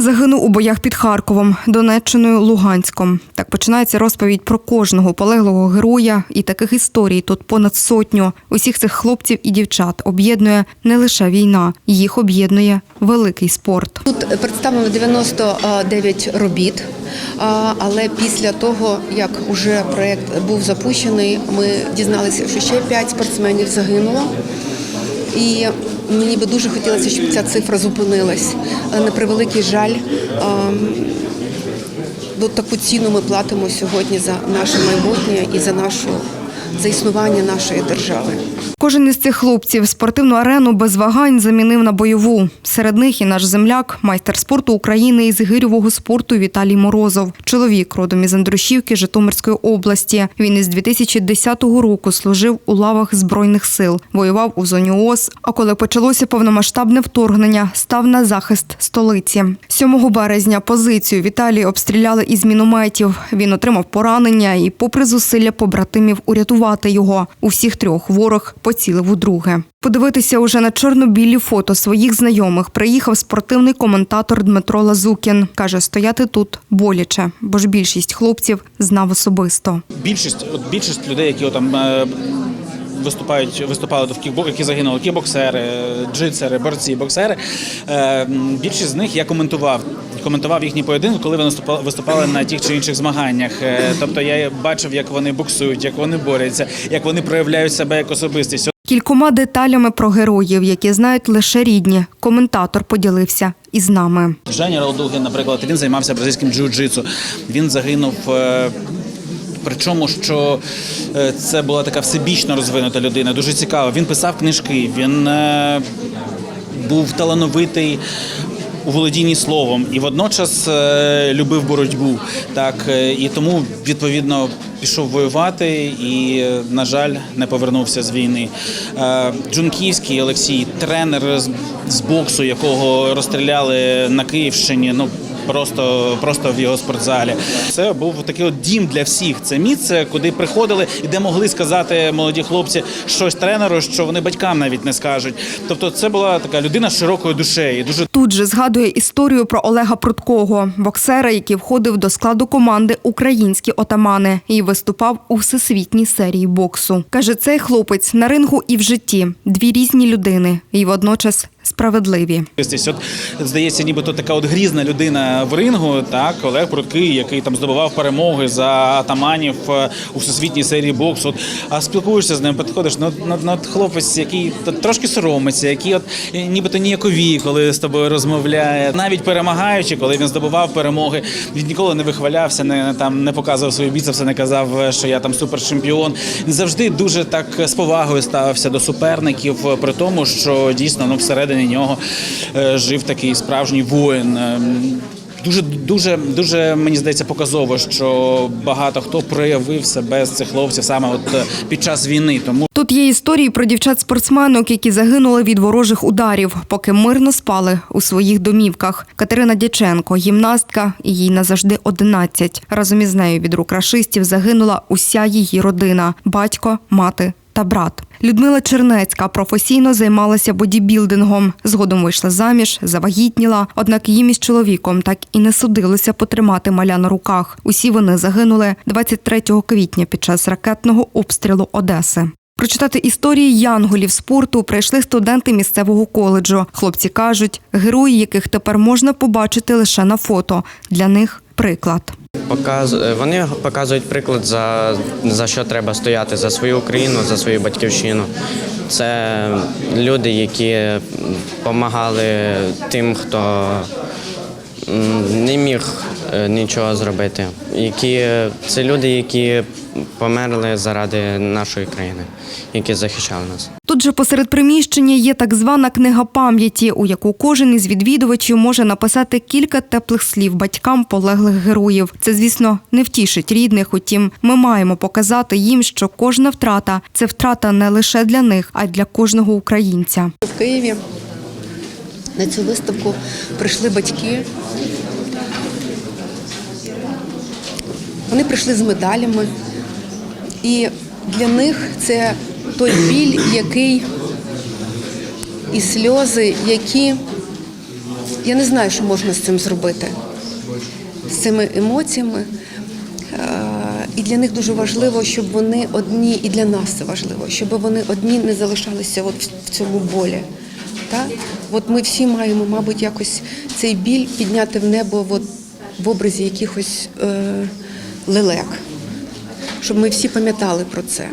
Загинув у боях під Харковом, Донеччиною, Луганськом. Так починається розповідь про кожного полеглого героя, і таких історій тут понад сотню. Усіх цих хлопців і дівчат об'єднує не лише війна, їх об'єднує великий спорт. Тут представлено 99 робіт, але після того, як уже проєкт був запущений, ми дізналися, що ще 5 спортсменів загинуло. І мені би дуже хотілося, щоб ця цифра зупинилась. Але на превеликий жаль, а, ну, таку ціну ми платимо сьогодні за наше майбутнє і за нашу за існування нашої держави. Кожен із цих хлопців спортивну арену без вагань замінив на бойову. Серед них і наш земляк, майстер спорту України із гирьового спорту Віталій Морозов. Чоловік родом із Андрушівки Житомирської області. Він із 2010 року служив у лавах збройних сил, воював у зоні ООС. А коли почалося повномасштабне вторгнення, став на захист столиці. 7 березня позицію Віталій обстріляли із мінометів. Він отримав поранення і, попри зусилля побратимів, урятувати його. У всіх трьох ворог поцілив у друге. Подивитися уже на чорно-білі фото своїх знайомих приїхав спортивний коментатор Дмитро Лазукін. Каже, стояти тут боляче, бо ж більшість хлопців знав особисто. більшість, от більшість людей, які там е, виступають, виступали до кікбок, які загинули, кікбоксери, джитсери, борці, боксери. Е, більшість з них я коментував. Коментував їхні поєдинки, коли вони виступали, на тих чи інших змаганнях. Е, Тобто я бачив, як вони боксують, як вони борються, як вони проявляють себе як особистість. Кількома деталями про героїв, які знають лише рідні. Коментатор поділився із нами. Женя Ралдугін, наприклад, він займався бразильським джиу-джитсу. Він загинув. Причому, що е, це була така всебічно розвинута людина, дуже цікава. Він писав книжки, він е, був талановитий у володінні словом і водночас е, любив боротьбу. Так і тому відповідно пішов воювати і, на жаль, не повернувся з війни. Джунківський Олексій, тренер з боксу, якого розстріляли на Київщині. Ну просто, просто в його спортзалі. Це був такий от дім для всіх. Це місце, куди приходили і де могли сказати молоді хлопці щось тренеру, що вони батькам навіть не скажуть. Тобто, це була така людина з широкою дуже Тут же згадує історію про Олега Пруткого, боксера, який входив до складу команди Українські отамани і виступав у всесвітній серії боксу. Каже, цей хлопець на рингу і в житті дві різні людини, і водночас справедливі. От здається, нібито така от грізна людина в рингу. Так, Олег Пруткий, який там здобував перемоги за атаманів е, у всесвітній серії боксу. А спілкуєшся з ним, підходиш, ну, ну, ну, хлопець, який трошки соромиться, який от е, нібито ніякові, коли з тобою розмовляє. Навіть перемагаючи, коли він здобував перемоги, він ніколи не вихвалявся, не там не показував свої біцепси, не казав, е, що я там суперчемпіон. Він завжди дуже так з повагою ставився до суперників, при тому, що дійсно ну всередині нього е, жив такий справжній воїн. Е, Дуже дуже дуже мені здається показово, що багато хто проявив себе з цих хлопців саме от е, під час війни. Тому Тут є історії про дівчат-спортсменок, які загинули від ворожих ударів, поки мирно спали у своїх домівках. Катерина Дяченко, гімнастка, і їй назавжди 11. Разом із нею від рук рашистів загинула уся її родина: батько, мати та брат. Людмила Чернецька професійно займалася бодібілдингом. Згодом вийшла заміж, завагітніла. Однак їм із чоловіком так і не судилося потримати маля на руках. Усі вони загинули 23 квітня під час ракетного обстрілу Одеси. Прочитати історії янголів спорту прийшли студенти місцевого коледжу. Хлопці кажуть, герої, яких тепер можна побачити лише на фото. Для них приклад. Показ... Вони показують приклад за, за що треба стояти за свою Україну, за свою батьківщину. Це люди, які допомагали тим, хто не міг е, нічого зробити. Які... Це люди, які померли заради нашої країни, які захищали нас. Тут же посеред приміщення є так звана книга пам'яті, у яку кожен із відвідувачів може написати кілька теплих слів батькам полеглих героїв. Це, звісно, не втішить рідних. Утім, ми маємо показати їм, що кожна втрата це втрата не лише для них, а й для кожного українця. В Києві на цю виставку прийшли батьки. Вони прийшли з медалями, і для них це той біль, який і сльози, які, Я не знаю, що можна з цим зробити, з цими емоціями. Е, І для них дуже важливо, щоб вони одні, і для нас це важливо, щоб вони одні не залишалися от в- цьому болі. Так? От ми всі маємо, мабуть, якось цей біль підняти в небо от, в образі якихось е, лелек, щоб ми всі пам'ятали про це.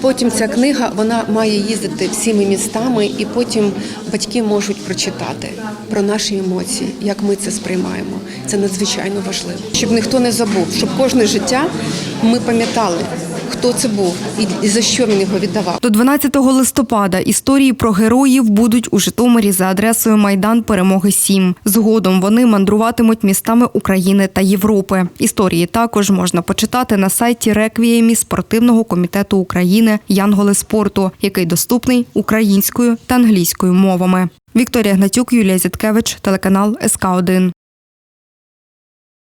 Потім ця книга вона має їздити всіми містами, і потім батьки можуть прочитати про наші емоції, як ми це сприймаємо. Це надзвичайно важливо, щоб ніхто не забув, щоб кожне життя ми пам'ятали, хто це був і- за що він його віддавав. До 12 листопада історії про героїв будуть у Житомирі за адресою Майдан Перемоги 7. Згодом вони мандруватимуть містами України та Європи. Історії також можна почитати на сайті реквіємі спортивного комітету України Янголи спорту, який доступний українською та англійською мовами. Вікторія Гнатюк, Юлія Зіткевич, телеканал СК 1